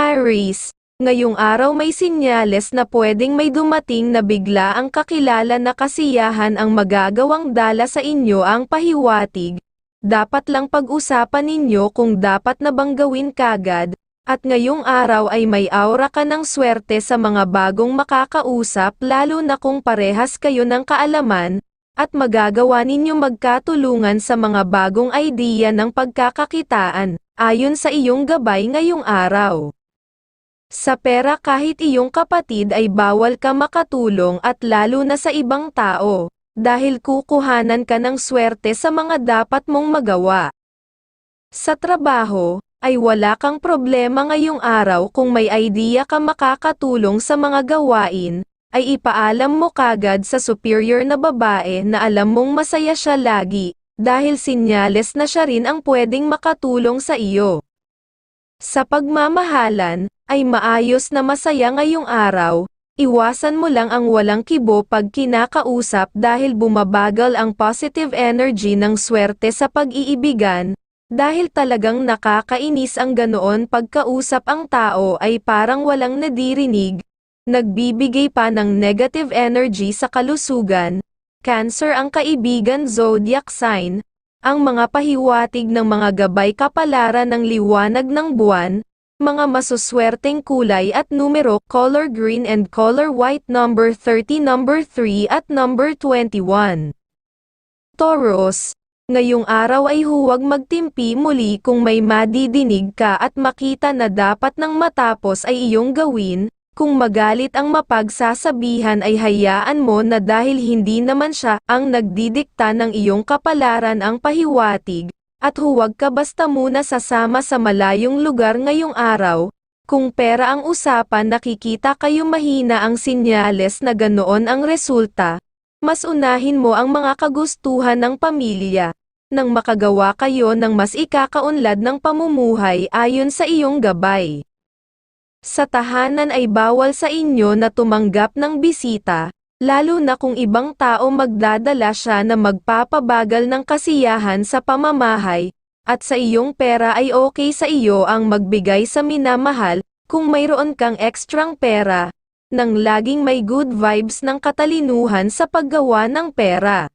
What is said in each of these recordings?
Aries, ngayong araw may sinyales na pwedeng may dumating na bigla ang kakilala na kasiyahan ang magagawang dala sa inyo ang pahiwatig. Dapat lang pag-usapan ninyo kung dapat na bang gawin kagad, at ngayong araw ay may aura ka ng swerte sa mga bagong makakausap lalo na kung parehas kayo ng kaalaman, at magagawa ninyo magkatulungan sa mga bagong idea ng pagkakakitaan, ayon sa iyong gabay ngayong araw. Sa pera kahit iyong kapatid ay bawal ka makatulong at lalo na sa ibang tao, dahil kukuhanan ka ng swerte sa mga dapat mong magawa. Sa trabaho, ay wala kang problema ngayong araw kung may idea ka makakatulong sa mga gawain, ay ipaalam mo kagad sa superior na babae na alam mong masaya siya lagi, dahil sinyales na siya rin ang pwedeng makatulong sa iyo. Sa pagmamahalan, ay maayos na masaya ngayong araw, iwasan mo lang ang walang kibo pag kinakausap dahil bumabagal ang positive energy ng swerte sa pag-iibigan, dahil talagang nakakainis ang ganoon pagkausap ang tao ay parang walang nadirinig, nagbibigay pa ng negative energy sa kalusugan, Cancer ang kaibigan zodiac sign, ang mga pahiwatig ng mga gabay kapalaran ng liwanag ng buwan, mga masuswerteng kulay at numero color green and color white number 30 number 3 at number 21. Taurus, ngayong araw ay huwag magtimpi muli kung may madidinig ka at makita na dapat nang matapos ay iyong gawin, kung magalit ang mapagsasabihan ay hayaan mo na dahil hindi naman siya ang nagdidikta ng iyong kapalaran ang pahiwatig, at huwag ka basta muna sasama sa malayong lugar ngayong araw, kung pera ang usapan nakikita kayo mahina ang sinyales na ganoon ang resulta, mas unahin mo ang mga kagustuhan ng pamilya, nang makagawa kayo ng mas ikakaunlad ng pamumuhay ayon sa iyong gabay. Sa tahanan ay bawal sa inyo na tumanggap ng bisita, lalo na kung ibang tao magdadala siya na magpapabagal ng kasiyahan sa pamamahay, at sa iyong pera ay okay sa iyo ang magbigay sa minamahal, kung mayroon kang ekstrang pera, nang laging may good vibes ng katalinuhan sa paggawa ng pera.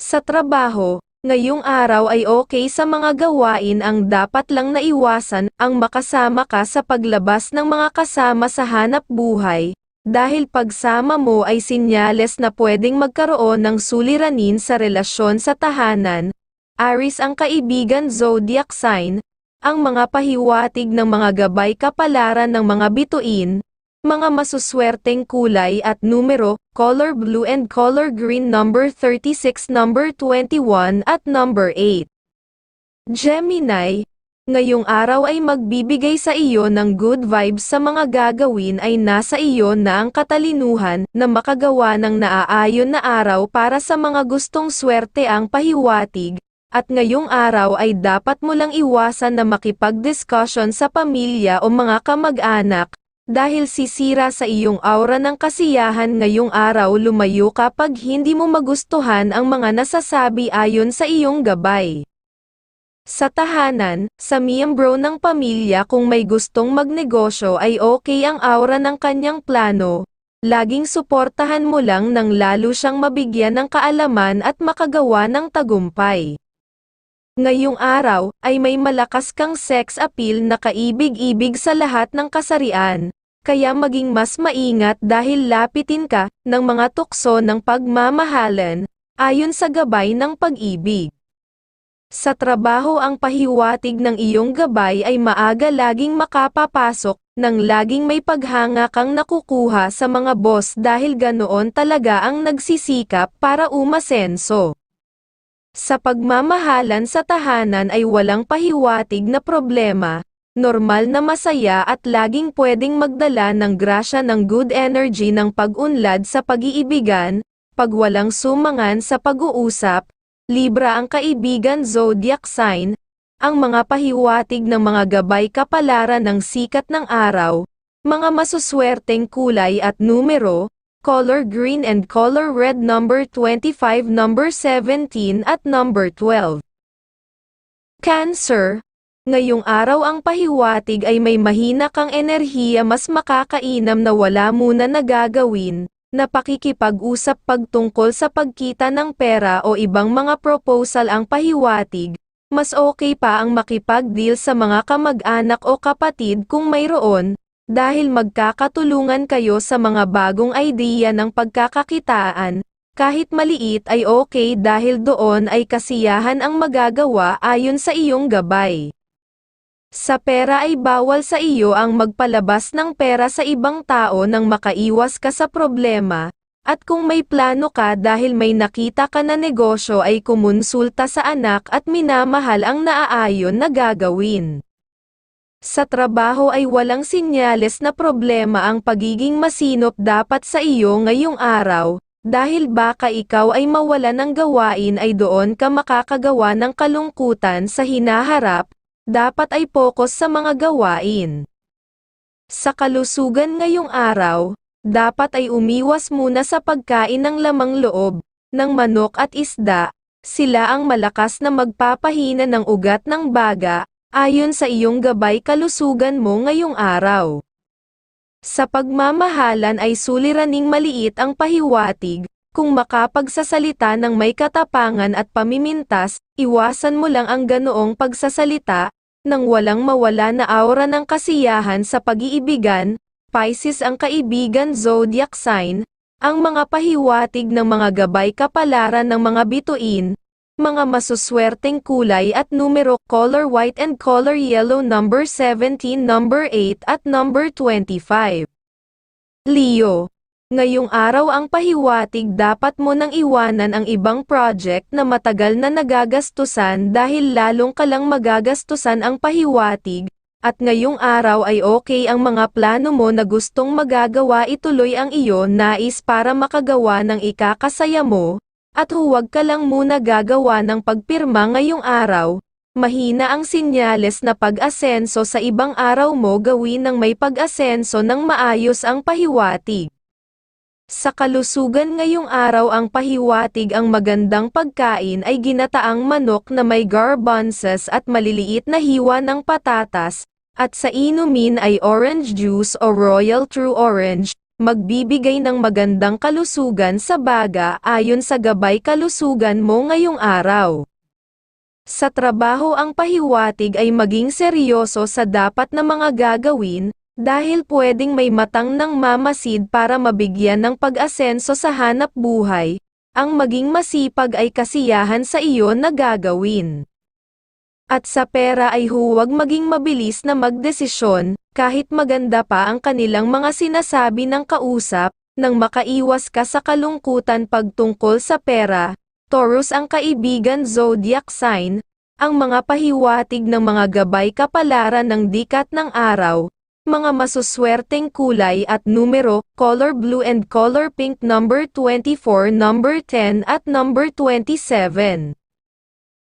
Sa trabaho, ngayong araw ay okay sa mga gawain ang dapat lang naiwasan ang makasama ka sa paglabas ng mga kasama sa hanap buhay, dahil pagsama mo ay sinyales na pwedeng magkaroon ng suliranin sa relasyon sa tahanan. Aris ang kaibigan zodiac sign, ang mga pahiwatig ng mga gabay kapalaran ng mga bituin, mga masuswerteng kulay at numero, color blue and color green number 36 number 21 at number 8. Gemini, ngayong araw ay magbibigay sa iyo ng good vibes sa mga gagawin ay nasa iyo na ang katalinuhan na makagawa ng naaayon na araw para sa mga gustong swerte ang pahiwatig, at ngayong araw ay dapat mo lang iwasan na makipag-discussion sa pamilya o mga kamag-anak, dahil sisira sa iyong aura ng kasiyahan ngayong araw lumayo kapag hindi mo magustuhan ang mga nasasabi ayon sa iyong gabay. Sa tahanan, sa miyembro ng pamilya kung may gustong magnegosyo ay okay ang aura ng kanyang plano, laging suportahan mo lang nang lalo siyang mabigyan ng kaalaman at makagawa ng tagumpay. Ngayong araw, ay may malakas kang sex appeal na kaibig-ibig sa lahat ng kasarian, kaya maging mas maingat dahil lapitin ka ng mga tukso ng pagmamahalan, ayon sa gabay ng pag-ibig. Sa trabaho ang pahiwatig ng iyong gabay ay maaga laging makapapasok, nang laging may paghanga kang nakukuha sa mga boss dahil ganoon talaga ang nagsisikap para umasenso. Sa pagmamahalan sa tahanan ay walang pahiwatig na problema, normal na masaya at laging pwedeng magdala ng grasya ng good energy ng pag-unlad sa pag-iibigan, pag walang sumangan sa pag-uusap, Libra ang kaibigan zodiac sign, ang mga pahiwatig ng mga gabay kapalaran ng sikat ng araw, mga masuswerteng kulay at numero, color green and color red number 25 number 17 at number 12. Cancer, Ngayong araw ang pahiwatig ay may mahina kang enerhiya mas makakainam na wala muna nagagawin, na pakikipag-usap pagtungkol sa pagkita ng pera o ibang mga proposal ang pahiwatig, mas okay pa ang makipag-deal sa mga kamag-anak o kapatid kung mayroon, dahil magkakatulungan kayo sa mga bagong idea ng pagkakakitaan, kahit maliit ay okay dahil doon ay kasiyahan ang magagawa ayon sa iyong gabay. Sa pera ay bawal sa iyo ang magpalabas ng pera sa ibang tao nang makaiwas ka sa problema, at kung may plano ka dahil may nakita ka na negosyo ay kumonsulta sa anak at minamahal ang naaayon na gagawin. Sa trabaho ay walang sinyales na problema ang pagiging masinop dapat sa iyo ngayong araw, dahil baka ikaw ay mawala ng gawain ay doon ka makakagawa ng kalungkutan sa hinaharap, dapat ay focus sa mga gawain. Sa kalusugan ngayong araw, dapat ay umiwas muna sa pagkain ng lamang loob, ng manok at isda, sila ang malakas na magpapahina ng ugat ng baga, ayon sa iyong gabay kalusugan mo ngayong araw. Sa pagmamahalan ay suliraning maliit ang pahiwatig, kung makapagsasalita ng may katapangan at pamimintas, iwasan mo lang ang ganoong pagsasalita, nang walang mawala na aura ng kasiyahan sa pag-iibigan, Pisces ang kaibigan zodiac sign, ang mga pahiwatig ng mga gabay kapalaran ng mga bituin, mga masuswerteng kulay at numero color white and color yellow number 17 number 8 at number 25. Leo Ngayong araw ang pahiwatig dapat mo nang iwanan ang ibang project na matagal na nagagastusan dahil lalong kalang magagastusan ang pahiwatig, at ngayong araw ay okay ang mga plano mo na gustong magagawa ituloy ang iyo nais para makagawa ng ikakasaya mo, at huwag ka lang muna gagawa ng pagpirma ngayong araw, mahina ang sinyales na pag-asenso sa ibang araw mo gawin ng may pag-asenso ng maayos ang pahiwatig. Sa kalusugan ngayong araw ang pahiwatig ang magandang pagkain ay ginataang manok na may garbanzos at maliliit na hiwa ng patatas, at sa inumin ay orange juice o royal true orange, magbibigay ng magandang kalusugan sa baga ayon sa gabay kalusugan mo ngayong araw. Sa trabaho ang pahiwatig ay maging seryoso sa dapat na mga gagawin, dahil pwedeng may matang ng mamasid para mabigyan ng pag-asenso sa hanap buhay, ang maging masipag ay kasiyahan sa iyo na gagawin. At sa pera ay huwag maging mabilis na magdesisyon, kahit maganda pa ang kanilang mga sinasabi ng kausap, nang makaiwas ka sa kalungkutan pagtungkol sa pera, Taurus ang kaibigan zodiac sign, ang mga pahiwatig ng mga gabay kapalaran ng dikat ng araw, mga masuswerteng kulay at numero, color blue and color pink number 24, number 10 at number 27.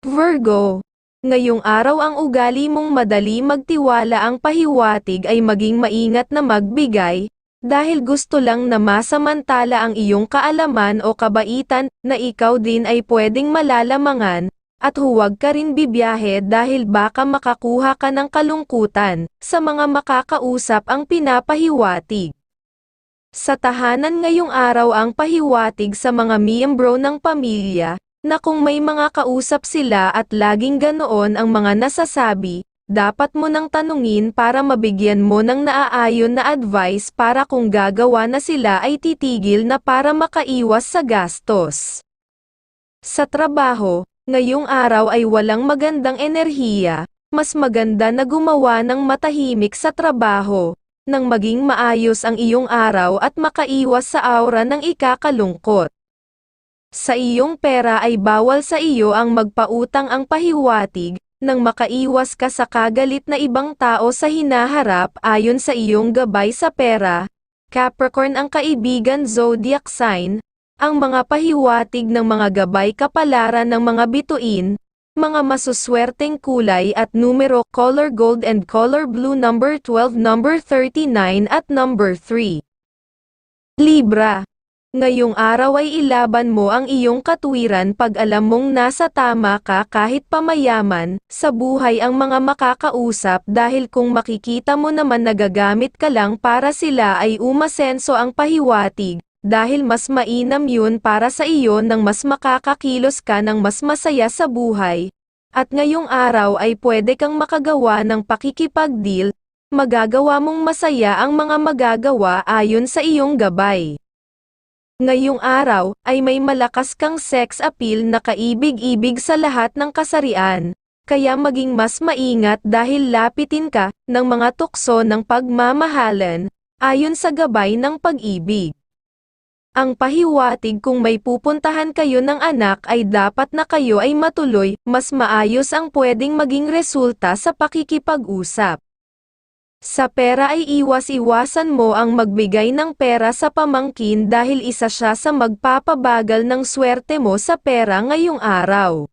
Virgo. Ngayong araw ang ugali mong madali magtiwala ang pahiwatig ay maging maingat na magbigay, dahil gusto lang na masamantala ang iyong kaalaman o kabaitan, na ikaw din ay pwedeng malalamangan, at huwag ka rin bibiyahe dahil baka makakuha ka ng kalungkutan, sa mga makakausap ang pinapahiwatig. Sa tahanan ngayong araw ang pahiwatig sa mga miyembro ng pamilya, na kung may mga kausap sila at laging ganoon ang mga nasasabi, dapat mo nang tanungin para mabigyan mo ng naaayon na advice para kung gagawa na sila ay titigil na para makaiwas sa gastos. Sa trabaho, Ngayong araw ay walang magandang enerhiya, mas maganda na gumawa ng matahimik sa trabaho, nang maging maayos ang iyong araw at makaiwas sa aura ng ikakalungkot. Sa iyong pera ay bawal sa iyo ang magpautang ang pahiwatig, nang makaiwas ka sa kagalit na ibang tao sa hinaharap ayon sa iyong gabay sa pera. Capricorn ang kaibigan zodiac sign, ang mga pahiwatig ng mga gabay kapalaran ng mga bituin, mga masuswerteng kulay at numero color gold and color blue number 12 number 39 at number 3. Libra. Ngayong araw ay ilaban mo ang iyong katwiran pag alam mong nasa tama ka kahit pamayaman, sa buhay ang mga makakausap dahil kung makikita mo naman nagagamit ka lang para sila ay umasenso ang pahiwatig, dahil mas mainam yun para sa iyo nang mas makakakilos ka ng mas masaya sa buhay. At ngayong araw ay pwede kang makagawa ng pakikipagdeal, magagawa mong masaya ang mga magagawa ayon sa iyong gabay. Ngayong araw, ay may malakas kang sex appeal na kaibig-ibig sa lahat ng kasarian, kaya maging mas maingat dahil lapitin ka ng mga tukso ng pagmamahalan, ayon sa gabay ng pag-ibig. Ang pahiwatig kung may pupuntahan kayo ng anak ay dapat na kayo ay matuloy, mas maayos ang pwedeng maging resulta sa pakikipag-usap. Sa pera ay iwas-iwasan mo ang magbigay ng pera sa pamangkin dahil isa siya sa magpapabagal ng swerte mo sa pera ngayong araw.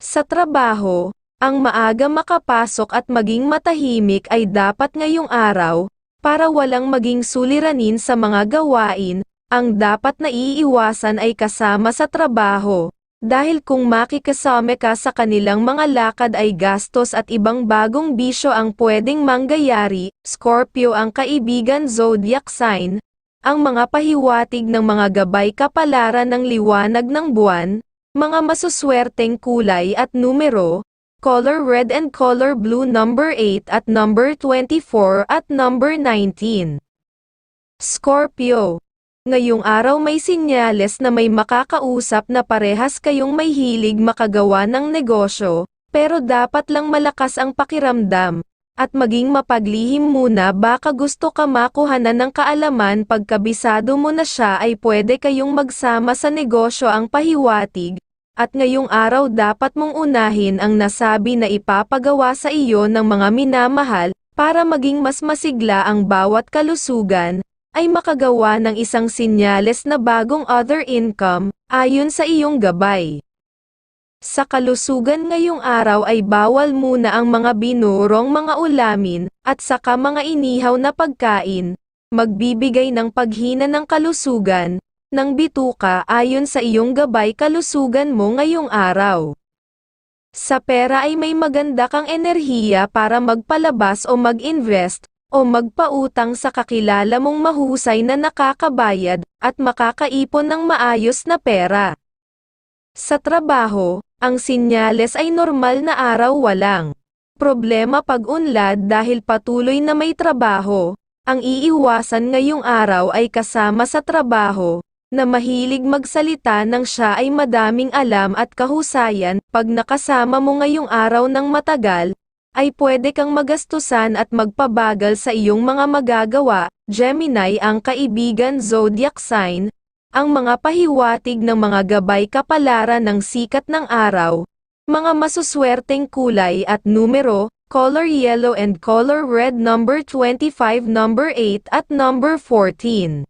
Sa trabaho, ang maaga makapasok at maging matahimik ay dapat ngayong araw, para walang maging suliranin sa mga gawain, ang dapat na iiwasan ay kasama sa trabaho, dahil kung makikasama ka sa kanilang mga lakad ay gastos at ibang bagong bisyo ang pwedeng mangyayari, Scorpio ang kaibigan zodiac sign, ang mga pahiwatig ng mga gabay kapalaran ng liwanag ng buwan, mga masuswerteng kulay at numero, color red and color blue number 8 at number 24 at number 19. Scorpio Ngayong araw may sinyales na may makakausap na parehas kayong may hilig makagawa ng negosyo, pero dapat lang malakas ang pakiramdam, at maging mapaglihim muna baka gusto ka makuhanan ng kaalaman pagkabisado mo na siya ay pwede kayong magsama sa negosyo ang pahiwatig, at ngayong araw dapat mong unahin ang nasabi na ipapagawa sa iyo ng mga minamahal, para maging mas masigla ang bawat kalusugan, ay makagawa ng isang sinyales na bagong other income, ayon sa iyong gabay. Sa kalusugan ngayong araw ay bawal muna ang mga binurong mga ulamin, at saka mga inihaw na pagkain, magbibigay ng paghina ng kalusugan, ng bituka ayon sa iyong gabay kalusugan mo ngayong araw. Sa pera ay may maganda kang enerhiya para magpalabas o mag-invest, o magpautang sa kakilala mong mahusay na nakakabayad, at makakaipon ng maayos na pera. Sa trabaho, ang sinyales ay normal na araw walang problema pag-unlad dahil patuloy na may trabaho. Ang iiwasan ngayong araw ay kasama sa trabaho, na mahilig magsalita ng siya ay madaming alam at kahusayan, pag nakasama mo ngayong araw ng matagal, ay pwede kang magastusan at magpabagal sa iyong mga magagawa, Gemini ang kaibigan zodiac sign, ang mga pahiwatig ng mga gabay kapalaran ng sikat ng araw, mga masuswerteng kulay at numero, color yellow and color red number 25 number 8 at number 14.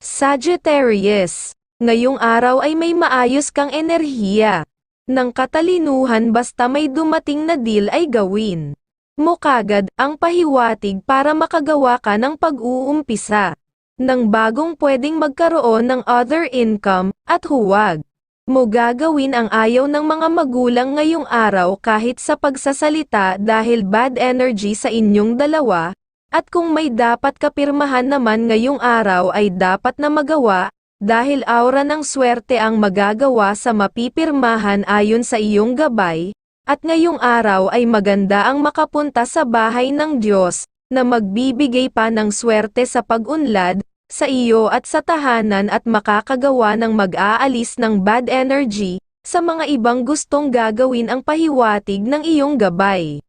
Sagittarius, ngayong araw ay may maayos kang enerhiya ng katalinuhan basta may dumating na deal ay gawin. Mo kagad ang pahiwatig para makagawa ka ng pag-uumpisa. Ng bagong pwedeng magkaroon ng other income, at huwag mo gagawin ang ayaw ng mga magulang ngayong araw kahit sa pagsasalita dahil bad energy sa inyong dalawa, at kung may dapat kapirmahan naman ngayong araw ay dapat na magawa, dahil aura ng swerte ang magagawa sa mapipirmahan ayon sa iyong gabay, at ngayong araw ay maganda ang makapunta sa bahay ng Diyos, na magbibigay pa ng swerte sa pag-unlad, sa iyo at sa tahanan at makakagawa ng mag-aalis ng bad energy, sa mga ibang gustong gagawin ang pahiwatig ng iyong gabay.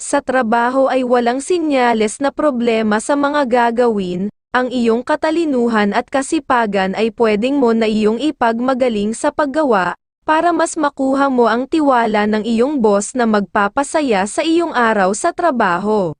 Sa trabaho ay walang sinyales na problema sa mga gagawin, ang iyong katalinuhan at kasipagan ay pwedeng mo na iyong ipagmagaling sa paggawa, para mas makuha mo ang tiwala ng iyong boss na magpapasaya sa iyong araw sa trabaho.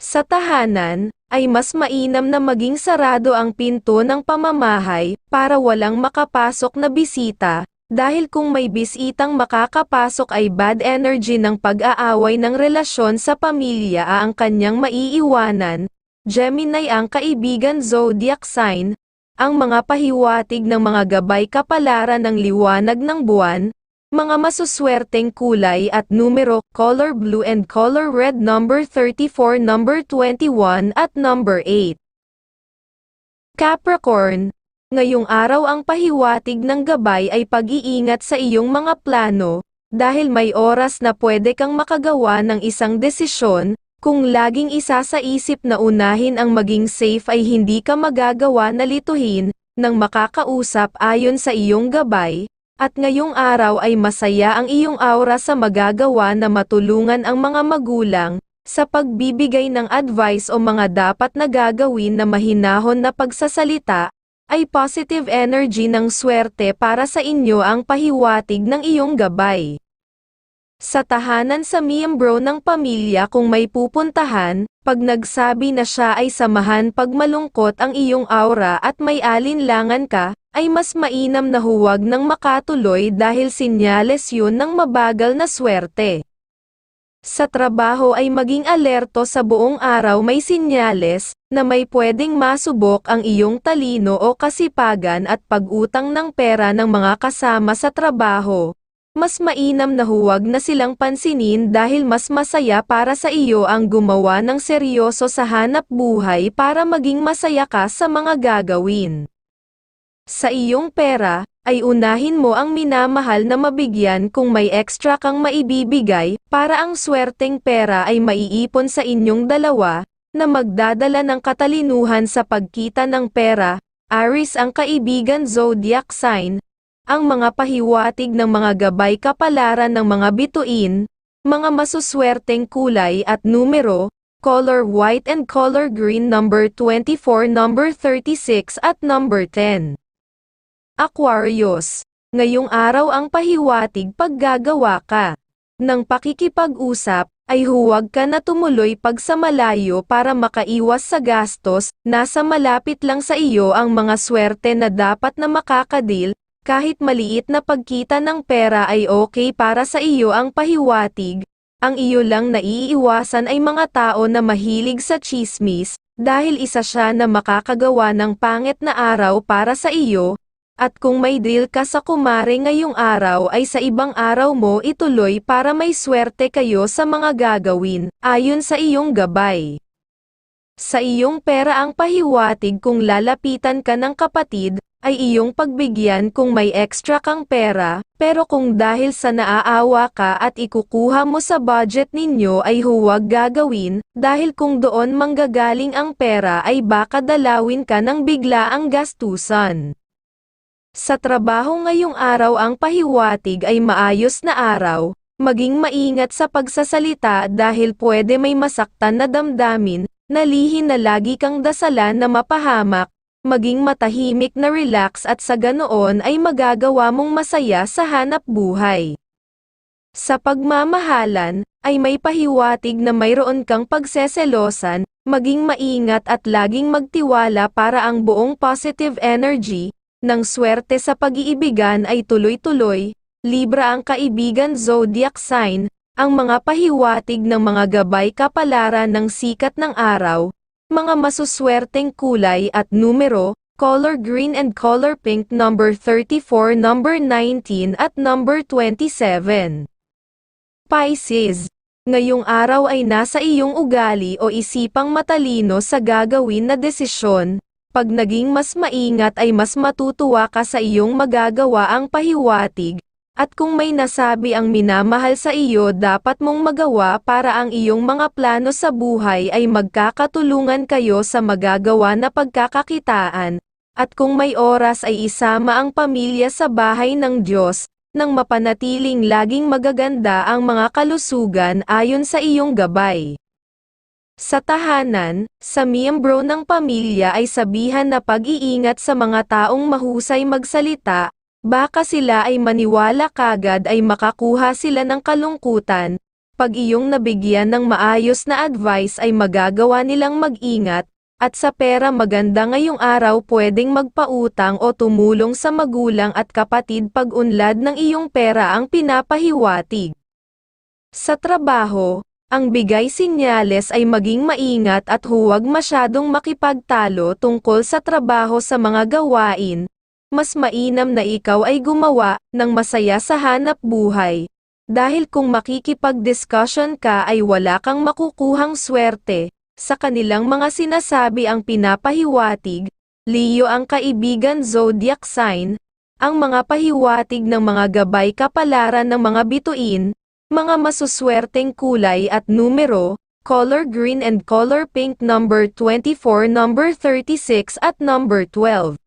Sa tahanan, ay mas mainam na maging sarado ang pinto ng pamamahay, para walang makapasok na bisita, dahil kung may bisitang makakapasok ay bad energy ng pag-aaway ng relasyon sa pamilya ang kanyang maiiwanan, Gemini ang kaibigan zodiac sign, ang mga pahiwatig ng mga gabay kapalaran ng liwanag ng buwan, mga masuswerteng kulay at numero, color blue and color red number 34, number 21 at number 8. Capricorn, ngayong araw ang pahiwatig ng gabay ay pag-iingat sa iyong mga plano, dahil may oras na pwede kang makagawa ng isang desisyon, kung laging isa sa isip na unahin ang maging safe ay hindi ka magagawa na lituhin, ng makakausap ayon sa iyong gabay, at ngayong araw ay masaya ang iyong aura sa magagawa na matulungan ang mga magulang, sa pagbibigay ng advice o mga dapat na gagawin na mahinahon na pagsasalita, ay positive energy ng swerte para sa inyo ang pahiwatig ng iyong gabay. Sa tahanan sa miyembro ng pamilya kung may pupuntahan, pag nagsabi na siya ay samahan pag malungkot ang iyong aura at may alinlangan ka, ay mas mainam na huwag nang makatuloy dahil sinyales yun ng mabagal na swerte. Sa trabaho ay maging alerto sa buong araw may sinyales, na may pwedeng masubok ang iyong talino o kasipagan at pag-utang ng pera ng mga kasama sa trabaho. Mas mainam na huwag na silang pansinin dahil mas masaya para sa iyo ang gumawa ng seryoso sa hanap buhay para maging masaya ka sa mga gagawin. Sa iyong pera, ay unahin mo ang minamahal na mabigyan kung may extra kang maibibigay, para ang swerteng pera ay maiipon sa inyong dalawa, na magdadala ng katalinuhan sa pagkita ng pera. Aris ang kaibigan zodiac sign, ang mga pahiwatig ng mga gabay kapalaran ng mga bituin, mga masuswerteng kulay at numero, color white and color green number 24 number 36 at number 10. Aquarius, ngayong araw ang pahiwatig paggagawa ka ng pakikipag-usap, ay huwag ka na tumuloy pag sa malayo para makaiwas sa gastos, nasa malapit lang sa iyo ang mga swerte na dapat na makakadil, kahit maliit na pagkita ng pera ay okay para sa iyo ang pahiwatig, ang iyo lang naiiwasan ay mga tao na mahilig sa chismis, dahil isa siya na makakagawa ng pangit na araw para sa iyo, at kung may deal ka sa kumare ngayong araw ay sa ibang araw mo ituloy para may swerte kayo sa mga gagawin, ayon sa iyong gabay. Sa iyong pera ang pahiwatig kung lalapitan ka ng kapatid, ay iyong pagbigyan kung may extra kang pera, pero kung dahil sa naaawa ka at ikukuha mo sa budget ninyo ay huwag gagawin, dahil kung doon manggagaling ang pera ay baka dalawin ka ng bigla ang gastusan. Sa trabaho ngayong araw ang pahiwatig ay maayos na araw, maging maingat sa pagsasalita dahil pwede may masaktan na damdamin, nalihin na lagi kang dasalan na mapahamak, maging matahimik na relax at sa ganoon ay magagawa mong masaya sa hanap buhay. Sa pagmamahalan, ay may pahiwatig na mayroon kang pagseselosan, maging maingat at laging magtiwala para ang buong positive energy, ng swerte sa pag-iibigan ay tuloy-tuloy, Libra ang kaibigan zodiac sign, ang mga pahiwatig ng mga gabay kapalaran ng sikat ng araw, mga masuswerteng kulay at numero, color green and color pink number 34 number 19 at number 27. Pisces, ngayong araw ay nasa iyong ugali o isipang matalino sa gagawin na desisyon, pag naging mas maingat ay mas matutuwa ka sa iyong magagawa ang pahiwatig, at kung may nasabi ang minamahal sa iyo dapat mong magawa para ang iyong mga plano sa buhay ay magkakatulungan kayo sa magagawa na pagkakakitaan, at kung may oras ay isama ang pamilya sa bahay ng Diyos, nang mapanatiling laging magaganda ang mga kalusugan ayon sa iyong gabay. Sa tahanan, sa miyembro ng pamilya ay sabihan na pag-iingat sa mga taong mahusay magsalita, baka sila ay maniwala kagad ay makakuha sila ng kalungkutan, pag iyong nabigyan ng maayos na advice ay magagawa nilang mag-ingat, at sa pera maganda ngayong araw pwedeng magpautang o tumulong sa magulang at kapatid pag unlad ng iyong pera ang pinapahiwatig. Sa trabaho, Ang bigay sinyales ay maging maingat at huwag masyadong makipagtalo tungkol sa trabaho sa mga gawain. Mas mainam na ikaw ay gumawa ng masaya sa hanap buhay. Dahil kung makikipag-discussion ka ay wala kang makukuhang swerte, sa kanilang mga sinasabi ang pinapahiwatig, Leo ang kaibigan zodiac sign, ang mga pahiwatig ng mga gabay kapalaran ng mga bituin, mga masuswerteng kulay at numero, color green and color pink number 24 number 36 at number 12.